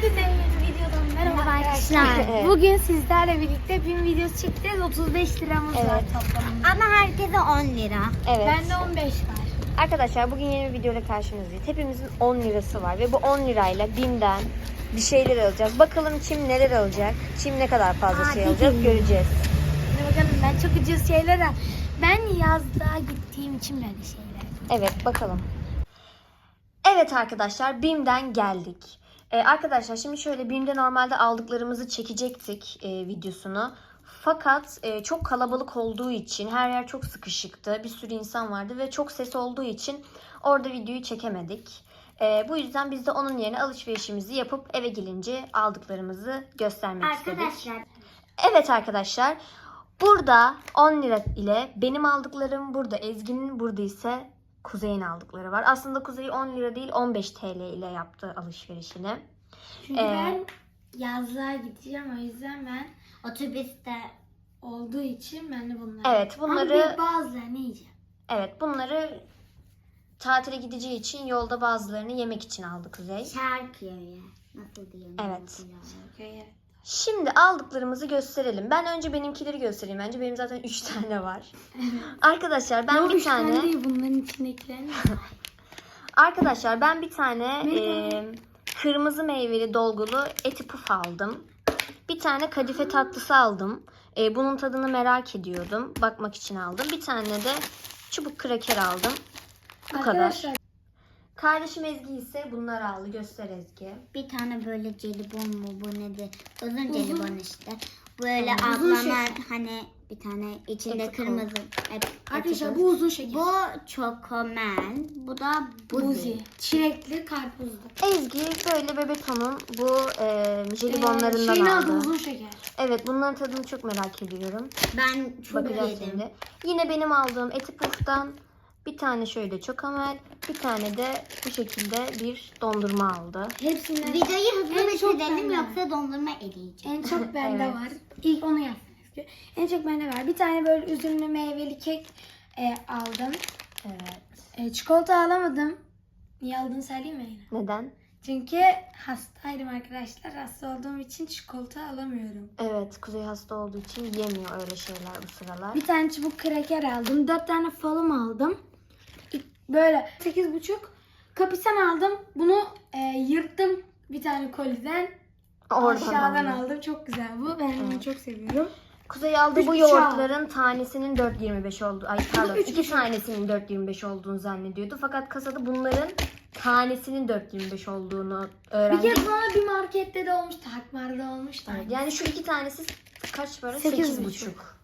Hepinize videodan merhaba Merhaba arkadaşlar. Evet. Bugün sizlerle birlikte bir videosu çekeceğiz. 35 liramız var Evet. toplamında. Ama herkese 10 lira. Evet. Bende 15 var. Arkadaşlar bugün yeni bir videoyla karşınızdayız. Hepimizin 10 lirası var ve bu 10 lirayla BİM'den bir şeyler alacağız. Bakalım Çim neler alacak? Çim ne kadar fazla şey Hadi alacak gidelim. göreceğiz. Hadi bakalım ben çok ucuz şeyler al- Ben yazlığa gittiğim için böyle şeyler. Evet bakalım. Evet arkadaşlar BİM'den geldik. Ee, arkadaşlar şimdi şöyle BİM'de normalde aldıklarımızı çekecektik e, videosunu. Fakat e, çok kalabalık olduğu için her yer çok sıkışıktı. Bir sürü insan vardı ve çok ses olduğu için orada videoyu çekemedik. E, bu yüzden biz de onun yerine alışverişimizi yapıp eve gelince aldıklarımızı göstermek istedik. Arkadaşlar Evet arkadaşlar. Burada 10 lira ile benim aldıklarım burada Ezgi'nin burada ise Kuzey'in aldıkları var. Aslında Kuzey 10 lira değil 15 TL ile yaptı alışverişini. Çünkü Ee, ben yazlığa gideceğim o yüzden ben otobüste olduğu için ben de bunları Evet, bunları- Ama bazılarını yiyeceğim. Evet bunları tatile gideceği için yolda bazılarını yemek için aldı Kuzey. Şarkıya. Nasıl diyeyim? Evet. Köye. Şimdi aldıklarımızı gösterelim. Ben önce benimkileri göstereyim. Bence benim zaten 3 tane var. Arkadaşlar ben Yok, bir üç tane değil bunların içindekilerini. Arkadaşlar ben bir tane Ne e, kırmızı meyveli dolgulu eti puf aldım. Bir tane kadife tatlısı aldım. E, bunun tadını merak ediyordum. Bakmak için aldım. Bir tane de çubuk kraker aldım. Bu kadar. Kardeşim Ezgi ise bunları aldı. Göster Ezgi. Bir tane böyle jelibon mu bu nedir? Uzun jelibon işte. Böyle Tamam, uzun ablama şeker. hani bir tane içinde Eti kırmızı. Et, arkadaşlar bu uzun şeker. Bu çokomen. Bu da buzi. buzi. Çilekli karpuzlu. Ezgi böyle Bebeto'nun bu e, jelibonlarından Ee, şeyin adı aldı. uzun şeker. Evet bunların tadını çok merak ediyorum. Ben çok Bakacağız yedim. şimdi. Yine benim aldığım eti puftan bir tane şöyle çokamel, bir tane de bu şekilde bir dondurma aldı. Hepsinden Videoyu hızlı En çok bitirelim bende. yoksa dondurma eriyecek. en çok bende Evet. var. İlk onu yapmak istiyorum. En çok bende var. Bir tane böyle üzümlü meyveli kek e, aldım. Evet. E, çikolata alamadım. Niye aldığını söyleyeyim mi yine? Neden? Çünkü hastaydım arkadaşlar. Hasta olduğum için çikolata alamıyorum. Evet, Kuzey hasta olduğu için yemiyor öyle şeyler bu sıralar. Bir tane çubuk kraker aldım. Dört tane falım aldım. Böyle sekiz buçuk. Kapisan aldım. Bunu e, yırttım bir tane koliden. Aşağıdan aldı. aldım. Çok güzel bu. Ben bunu çok seviyorum. Kuzey aldığı Üç bu buçuğa yoğurtların tanesinin 4.25 oldu. Ay pardon, üç iki buçuk. tanesinin 4.25 olduğunu zannediyordu. Fakat kasada bunların tanesinin 4.25 olduğunu Bir öğrendik. kez bana bir markette de olmuştu. Hakmar'da olmuştu. Yani şu iki tanesi kaç para? Sekiz 8,5. buçuk.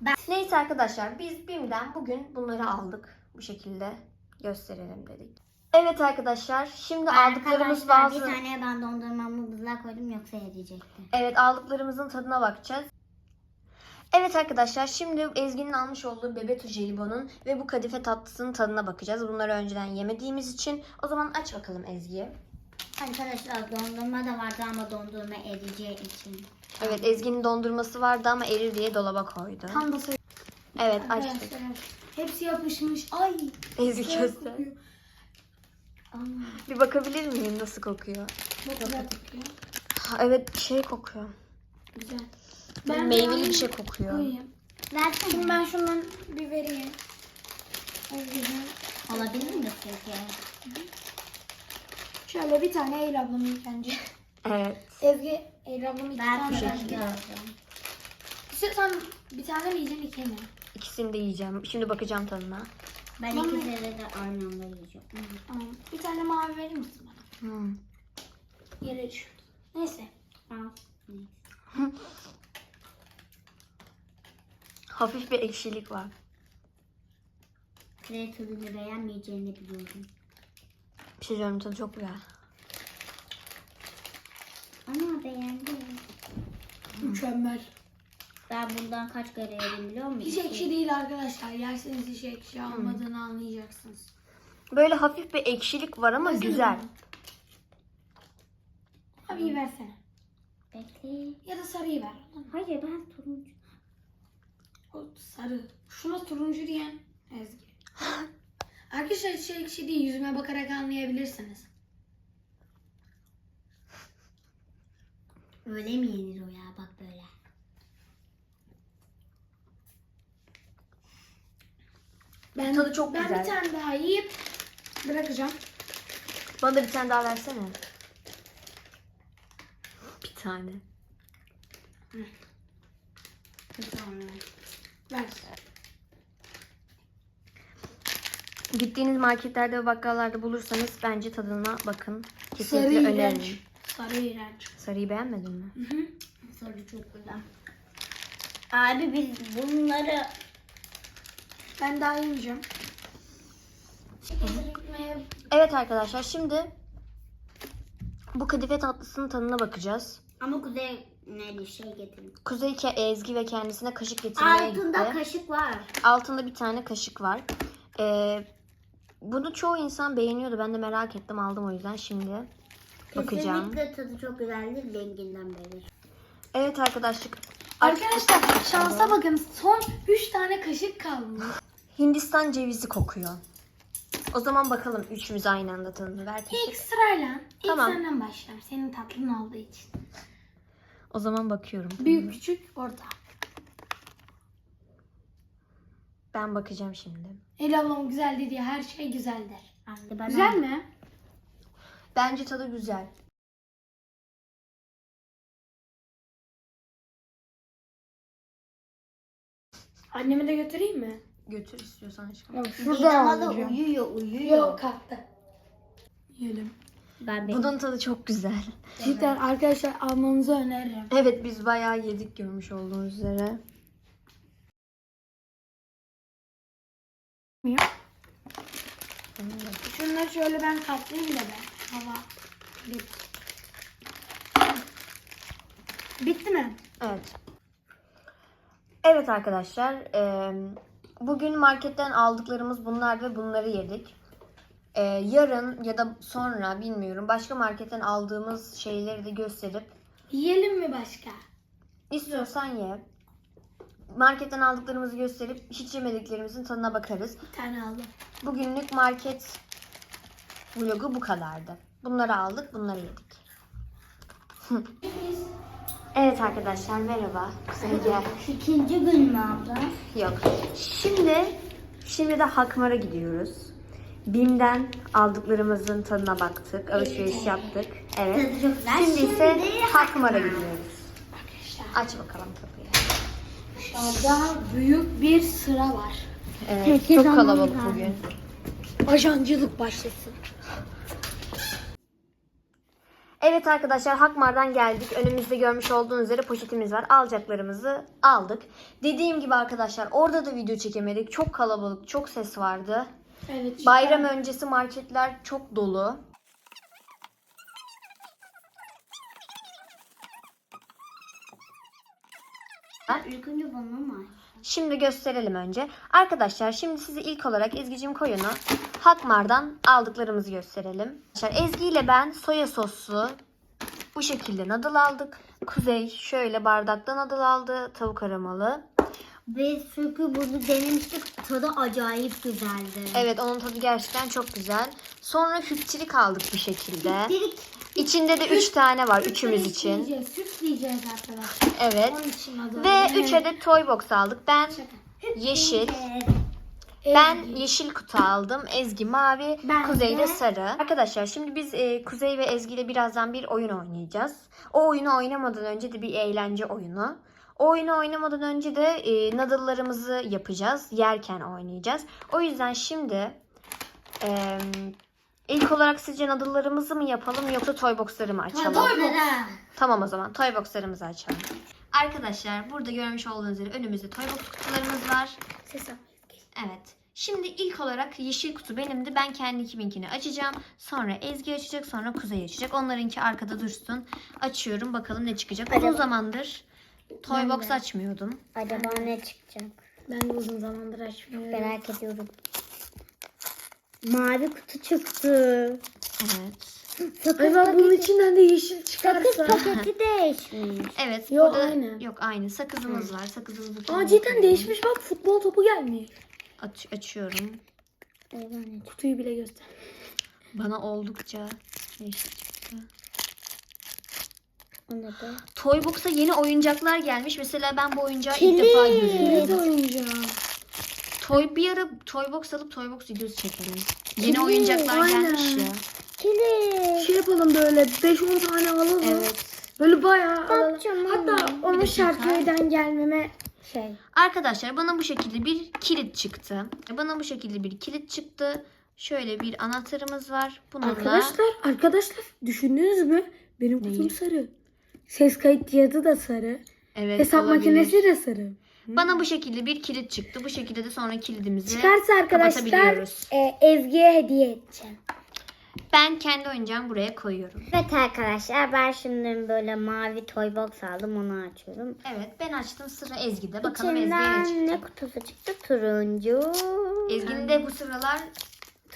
Ben- Neyse arkadaşlar biz BİM'den bugün bunları aldık. Bu şekilde gösterelim dedik. Evet arkadaşlar şimdi aldıklarımız Arkadaşlar bazı... bir tane ben dondurmamı buzluğa koydum yoksa eriyecekti. Evet aldıklarımızın tadına bakacağız. Evet arkadaşlar şimdi Ezgi'nin almış olduğu Bebeto jelibonun ve bu kadife tatlısının tadına bakacağız. Bunları önceden yemediğimiz için. O zaman aç bakalım Ezgi. Arkadaşlar dondurma da vardı ama dondurma eriyeceği için. Evet Ezgi'nin dondurması vardı ama erir diye dolaba koydu. Tam da Evet açtık. Hepsi yapışmış. Ay. Güzel göster. kokuyor. Bir bakabilir miyim nasıl kokuyor? Çok güzel kokuyor. Ha, evet şey kokuyor. Güzel. Meyveli bir şey kokuyor. koyayım. versene. Şimdi ben şundan bir vereyim. Ay, güzel. Olabilir mi peki? Şöyle bir tane Eylül ablamı ilk önce. Evet. Ezgi Eylül ablamı iki Ben tane şekilde verdi. alacağım. İstiyorsan bir tane mi yiyeceksin iki mi? İkisini de yiyeceğim. Şimdi bakacağım tadına. Ben Bana- ikisini de aynı anda yiyeceğim. Tamam. Bir tane mavi verir misin bana? Hmm. Yere düşürdü. Neyse. Al. Hafif bir ekşilik var. Ve tadını beğenmeyeceğini biliyordum. Bir şey söyleyeyim tadı çok güzel. Ama beğendim. Mükemmel. Ben bundan kaç kere yedim biliyor musun? Hiç ekşi değil arkadaşlar. Yerseniz hiç ekşi olmadığını anlayacaksınız. Böyle hafif bir ekşilik var ama Versene güzel. bana. Abi versene. Bekle. Ya da sarıyı ver. Hayır ben turuncu. O sarı. Şuna turuncu diyen Ezgi. Arkadaşlar hiç ekşi değil. Yüzüme bakarak anlayabilirsiniz. Öyle mi yenir o ya bak böyle. Ben, Tadı çok ben güzel. bir tane daha yiyip bırakacağım. Bana da bir tane daha versene. Bir tane. Bir tane. Ver. Gittiğiniz marketlerde ve bakkallarda bulursanız bence tadına bakın. Sarı Kesinlikle iğrenç. öneririm. Sarı iğrenç. Sarıyı beğenmedin mi? Sarı çok güzel. Abi biz bunları Ben daha yemeyeceğim. Evet arkadaşlar şimdi bu kadife tatlısının tadına bakacağız. ama kuzey ne şey getirin. Kuzey Ke- Ezgi ve kendisine kaşık getirmeye Altında gitti. kaşık var. Altında bir tane kaşık var. Ee, bunu çoğu insan beğeniyordu. Ben de merak ettim aldım o yüzden şimdi bakacağım. Kesinlikle tadı çok güzeldir renginden beri. Evet arkadaşlar. Arkadaşlar şansa bakın son 3 tane kaşık kalmış. Hindistan cevizi kokuyor. O zaman bakalım üçümüz aynı anda tadını ver İlk sırayla ilk Tamam. senden başlayalım. Senin tatlın olduğu için. O zaman bakıyorum. Büyük küçük orta. Ben bakacağım şimdi. El ablam güzel dediği her şey güzeldir. Bana. Güzel mi? Bence tadı güzel. Anneme de götüreyim mi? Götür istiyorsan aşkım. Yok Şurada uyuyor uyuyor. Yok kalktı. Yiyelim. Ben benim. Bunun tadı çok güzel. Cidden arkadaşlar almanızı öneririm. Evet biz bayağı yedik görmüş olduğunuz üzere. Şunları şöyle ben katlayayım da ben. Hava. Bit. Bitti mi? Evet. Evet arkadaşlar. eee, bugün marketten aldıklarımız bunlar ve bunları yedik. Eee, yarın ya da sonra bilmiyorum başka marketten aldığımız şeyleri de gösterip Yiyelim mi başka? istiyorsan ye. Marketten aldıklarımızı gösterip hiç yemediklerimizin tadına bakarız. Bir tane aldım. Bugünlük market vlogu bu kadardı. Bunları aldık, bunları yedik. evet arkadaşlar merhaba. Gel. İkinci gün mü abla? Yok. Şimdi şimdi de Hakmar'a gidiyoruz. Bim'den aldıklarımızın tadına baktık, alışveriş yaptık. Evet. Tadı çok güzel. Şimdi ise Şimdi Hakmar'a gidiyoruz. Arkadaşlar Aç bakalım kapıyı. dışarıda büyük bir sıra var. Evet, Herkes çok kalabalık bugün. Ajancılık başlasın. Evet arkadaşlar Hakmar'dan geldik. Önümüzde görmüş olduğunuz üzere poşetimiz var. Alacaklarımızı aldık. Dediğim gibi arkadaşlar orada da video çekemedik. Çok kalabalık, çok ses vardı. Evet. Bayram öncesi marketler çok dolu. İlk önce bana mı? Şimdi gösterelim önce. Arkadaşlar şimdi size ilk olarak Ezgi'cim koyunu Hakmar'dan aldıklarımızı gösterelim. Arkadaşlar Ezgi ile ben soya soslu bu şekilde nadıl aldık. Kuzey şöyle bardaktan nadıl aldı. Tavuk aramalı. Ve çünkü bunu denemiştik. Tadı acayip güzeldi. Evet onun tadı gerçekten çok güzel. Sonra hüpçilik aldık bu şekilde. Dedik. İçinde de 3 tane var üçümüz için. Yiyeceğiz, süt yiyeceğiz arkadaşlar. Evet. Onun için adı. Ve 3 adet toy box aldık. Ben yeşil, ben yeşil kutu aldım. Ezgi mavi, Ben Kuzey de de- sarı. Arkadaşlar şimdi biz e, Kuzey ve Ezgi ile birazdan bir oyun oynayacağız. O oyunu oynamadan önce de bir eğlence oyunu. O oyunu oynamadan önce de e, nadıllarımızı yapacağız. Yerken oynayacağız. O yüzden şimdi e, ilk olarak sizce nadıllarımızı mı yapalım yoksa toy boxları mı açalım? Toybox'lara. Tamam o zaman toy boxlarımızı açalım. Arkadaşlar burada görmüş olduğunuz üzere önümüzde toy box kutularımız var. Ses. Evet. Şimdi ilk olarak yeşil kutu benimdi. Ben kendi kiminkini açacağım. Sonra Ezgi açacak. Sonra Kuzey açacak. Onlarınki arkada dursun. Açıyorum. Bakalım ne çıkacak. Uzun Acaba- zamandır toy box açmıyordum. Acaba ne çıkacak? Ben de uzun zamandır açmıyorum. Merak ediyorum. Mavi kutu çıktı. Evet. Sakız Acaba bunun paketi, içinden de yeşil sakız çıkarsa. paketi değişmiş. Evet. Yok, burada aynı. yok aynı. Sakızımız var. Sakızımızı Aa kendim cidden değişmiş bak futbol topu gelmiş. Aç, açıyorum. Çıktı? Kutuyu bile göster. Bana oldukça yeşil çıktı. O ne be? Toybox'a yeni oyuncaklar gelmiş. Mesela ben bu oyuncağı ilk Kilit. defa görüyorum. oyuncağı? Toy bir ara Toybox alıp Toybox videosu çekelim. Yeni Kilit, oyuncaklar aynen. gelmiş ya. Kilit. Şey yapalım böyle 5-10 tane alalım. Evet. Böyle bayağı alalım. Hatta onun. Şarköy'den gelmeme şey. Arkadaşlar bana bu şekilde bir kilit çıktı. Bana bu şekilde bir kilit çıktı. Şöyle bir anahtarımız var. Bununla Arkadaşlar, arkadaşlar düşündünüz mü? Benim kutum Neyi? sarı. Ses kayıt cihazı da sarı. evet, Hesap olabilir. makinesi de sarı. Bana bu şekilde bir kilit çıktı. Bu şekilde de sonra kilidimizi Çıkarsa arkadaşlar kapatabiliyoruz. e, Ezgi'ye hediye edeceğim. Ben kendi oyuncağımı buraya koyuyorum. Evet arkadaşlar ben şimdi böyle mavi toy box aldım onu açıyorum. Evet ben açtım sıra Ezgi'de. Bakalım Ezgi'ye ne İçinden çıkacak. ne kutusu çıktı? Turuncu. Ezgi'nin de bu sıralar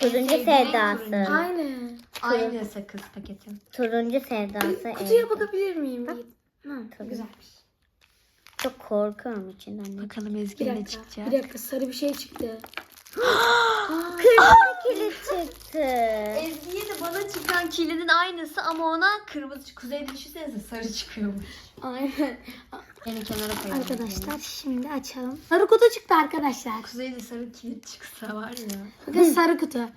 en Turuncu sevdiği sevdası. turuncu. Aynen. Aynı sakız paketi. Turuncu sevdası. Kutuya evet. bakabilir miyim? Hı, Tabii. güzelmiş. Çok korkuyorum içinden. Bakalım Ezgi'ye ne çıkacak. bir dakika sarı bir şey çıktı. Kırmızı kilit çıktı. Ezgi'ye de bana çıkan kilidin aynısı ama ona kırmızı kuzeyde düşünsenize sarı çıkıyormuş. Aynen. Beni kenara koyalım. Arkadaşlar şimdi açalım. Sarı kutu çıktı arkadaşlar. Kuzeyde sarı kilit çıksa var ya. Bakın sarı kutu.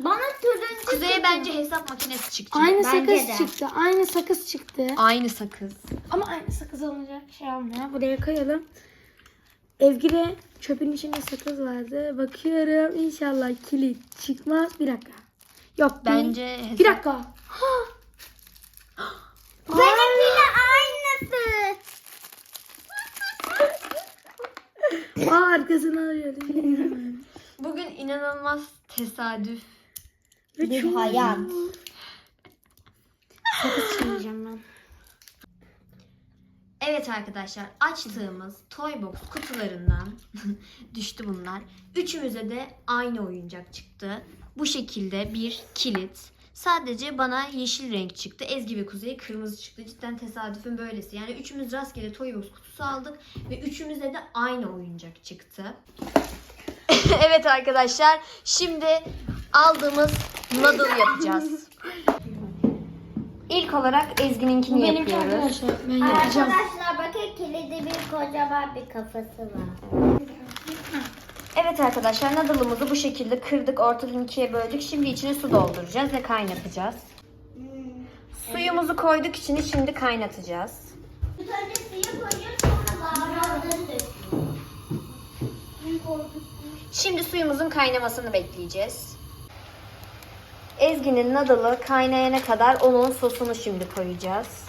Bana turuncu Kuzey'e bence hesap makinesi çıkacak. Aynı Bence sakız de. çıktı. Aynı sakız çıktı. Aynı sakız. Ama aynı sakız olunca şey olmuyor. Buraya koyalım. Ezgi'de çöpün içinde sakız vardı. Bakıyorum inşallah kilit çıkmaz. Bir dakika. Yok. Bence hesap... Bir dakika. Benimkiyle aynısı. Aa arkasını alıyorum. Bugün inanılmaz tesadüf. Bir hayat. Sakız çiğneyeceğim ben. Evet arkadaşlar açtığımız Toybox kutularından düştü bunlar. Üçümüze de aynı oyuncak çıktı. Bu şekilde bir kilit. Sadece bana yeşil renk çıktı. Ezgi ve Kuzey kırmızı çıktı. Cidden tesadüfün böylesi. Yani üçümüz rastgele Toybox kutusu aldık ve üçümüze de aynı oyuncak çıktı. evet arkadaşlar şimdi aldığımız noodle yapacağız. İlk olarak Ezgi'ninkini Benimki yapıyoruz. arkadaşlar. Ben yapacağım. Arkadaşlar bakın kilidi bir kocaman bir kafası var. Evet arkadaşlar noodle'ımızı bu şekilde kırdık ortadan ikiye böldük. Şimdi içine su dolduracağız ve kaynatacağız. Suyumuzu koyduk içine şimdi kaynatacağız. Önce suyu koyuyoruz sonra baharatları döküyoruz. Şimdi suyumuzun kaynamasını bekleyeceğiz. Ezgi'nin noodle'ı kaynayana kadar onun sosunu şimdi koyacağız.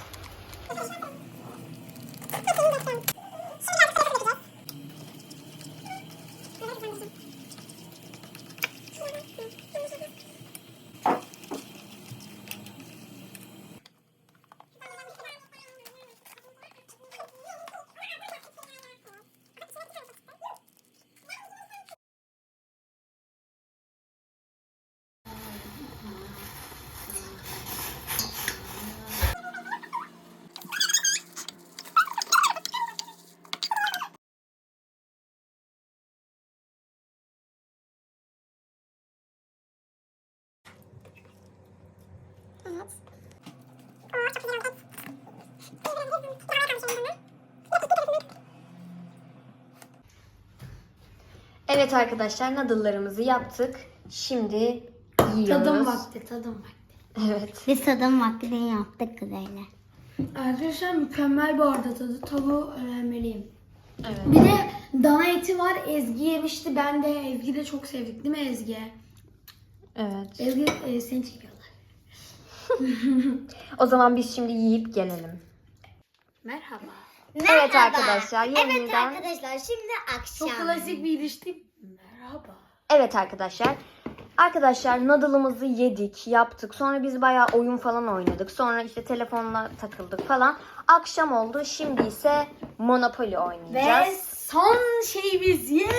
Evet arkadaşlar noodle'larımızı yaptık. Şimdi yiyoruz. Tadım vakti, tadım vakti. Evet. Biz tadım vaktini yaptık kızıyla. Arkadaşlar mükemmel bu arada tadı. Tavuğu öğrenmeliyim. Evet. Bir de dana eti var. Ezgi yemişti. Ben de Ezgi de çok sevdik değil mi Ezgi? Evet. Ezgi e, seni çekiyorlar. O zaman biz şimdi yiyip gelelim. Merhaba. Evet arkadaşlar Evet yeniden. arkadaşlar şimdi akşam. Çok klasik bir ilişki. Merhaba. Evet arkadaşlar. Arkadaşlar noodle'ımızı yedik, yaptık. Sonra biz bayağı oyun falan oynadık. Sonra işte telefonla takıldık falan. Akşam oldu. Şimdi ise Monopoly Ve oynayacağız. son şeyimiz yes.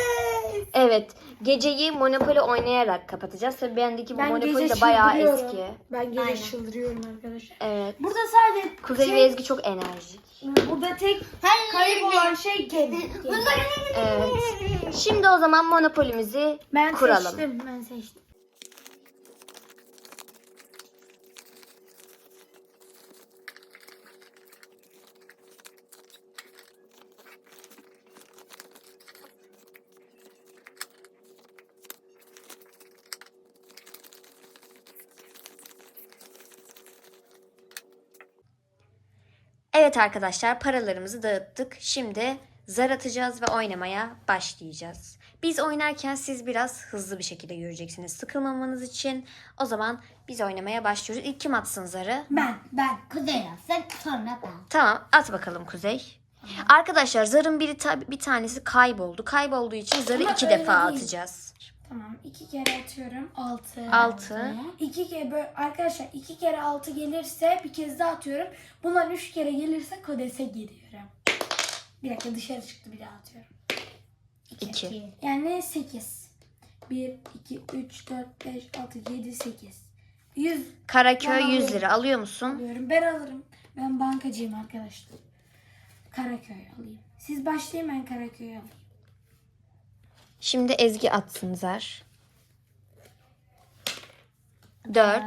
Evet. Geceyi Monopoly oynayarak kapatacağız. Tabii bendeki bu Ben Monopoly gece de bayağı çıldırıyorum. eski. Ben gece Aynen. çıldırıyorum arkadaşlar. Evet. Burada sadece Kuzey tek, ve Ezgi çok enerjik. burada tek kayıp olan şey gemi. Evet. Şimdi o zaman Monopoly'mizi Ben kuralım. seçtim. Ben seçtim. Evet arkadaşlar paralarımızı dağıttık. Şimdi zar atacağız ve oynamaya başlayacağız. Biz oynarken siz biraz hızlı bir şekilde göreceksiniz. Sıkılmamanız için. O zaman biz oynamaya başlıyoruz. İlk kim atsın zarı? Ben, ben. Kuzey yazsın sonra ben. Tamam at bakalım Kuzey. Arkadaşlar zarın biri ta- bir tanesi kayboldu. Kaybolduğu için zarı Ama iki öyle defa değil. atacağız. Tamam iki kere atıyorum. Altı. Altı. İki kere böyle arkadaşlar iki kere altı gelirse bir kez daha atıyorum. Bundan üç kere gelirse kodese giriyorum. Bir dakika dışarı çıktı bir daha atıyorum. İki. Yani 8. 1, 2, 3, 4, 5, 6, 7, 8. 100 Karaköy Ben 100 alıyorum. lira alıyor musun? alıyorum. Ben alırım. Ben bankacıyım arkadaşlar. Karaköy alayım. Siz başlayın ben Karaköy'ü alayım. Şimdi Ezgi atsın zar. 4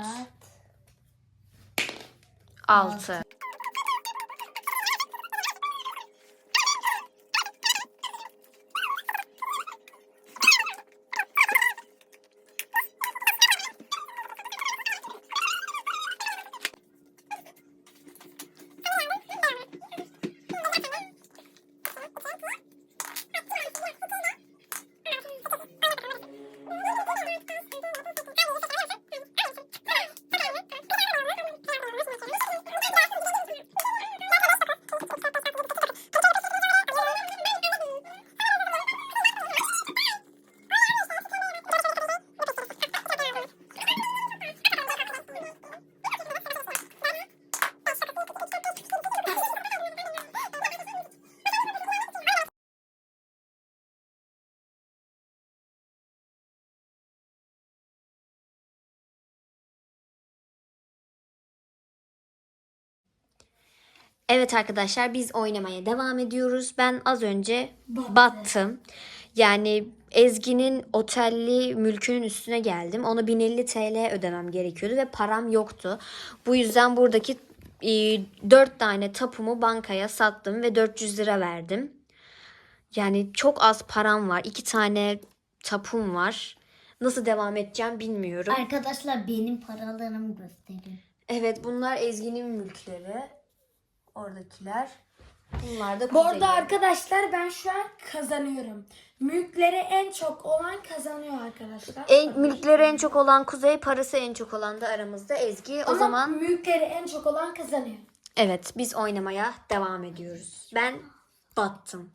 6 Evet arkadaşlar biz oynamaya devam ediyoruz. Ben az önce Battı. battım. Yani Ezgi'nin otelli mülkünün üstüne geldim. Ona 1050 TL ödemem gerekiyordu ve param yoktu. Bu yüzden buradaki e, 4 tane tapumu bankaya sattım ve 400 lira verdim. Yani çok az param var. 2 tane tapum var. Nasıl devam edeceğim bilmiyorum. Arkadaşlar benim paralarımı gösterin. Evet bunlar Ezgi'nin mülkleri. Oradakiler. Bunlar da Bu arada arkadaşlar ben şu an kazanıyorum. Mülkleri en çok olan kazanıyor arkadaşlar. En, mülkleri en çok olan Kuzey, parası en çok olan da aramızda Ezgi. O Ama zaman mülkleri en çok olan kazanıyor. evet biz oynamaya devam ediyoruz. Ben battım.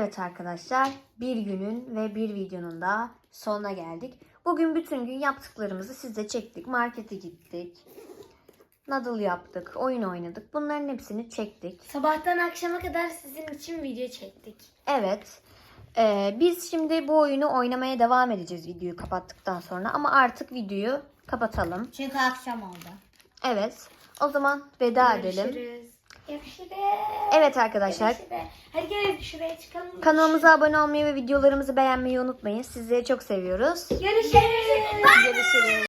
Evet arkadaşlar bir günün ve bir videonun da sonuna geldik. Bugün bütün gün yaptıklarımızı size çektik. Markete gittik. Nadal yaptık, oyun oynadık. Bunların hepsini çektik. Sabahtan akşama kadar sizin için video çektik. Evet. Ee, biz şimdi bu oyunu oynamaya devam edeceğiz videoyu kapattıktan sonra. Ama artık videoyu kapatalım. Çünkü akşam oldu. Evet. O zaman veda edelim. Görüşürüz. Görüşürüz. Evet arkadaşlar. Görüşürüz. Hadi gelin şuraya çıkalım. Kanalımıza abone olmayı ve videolarımızı beğenmeyi unutmayın. Sizleri çok seviyoruz. Görüşürüz. Görüşürüz.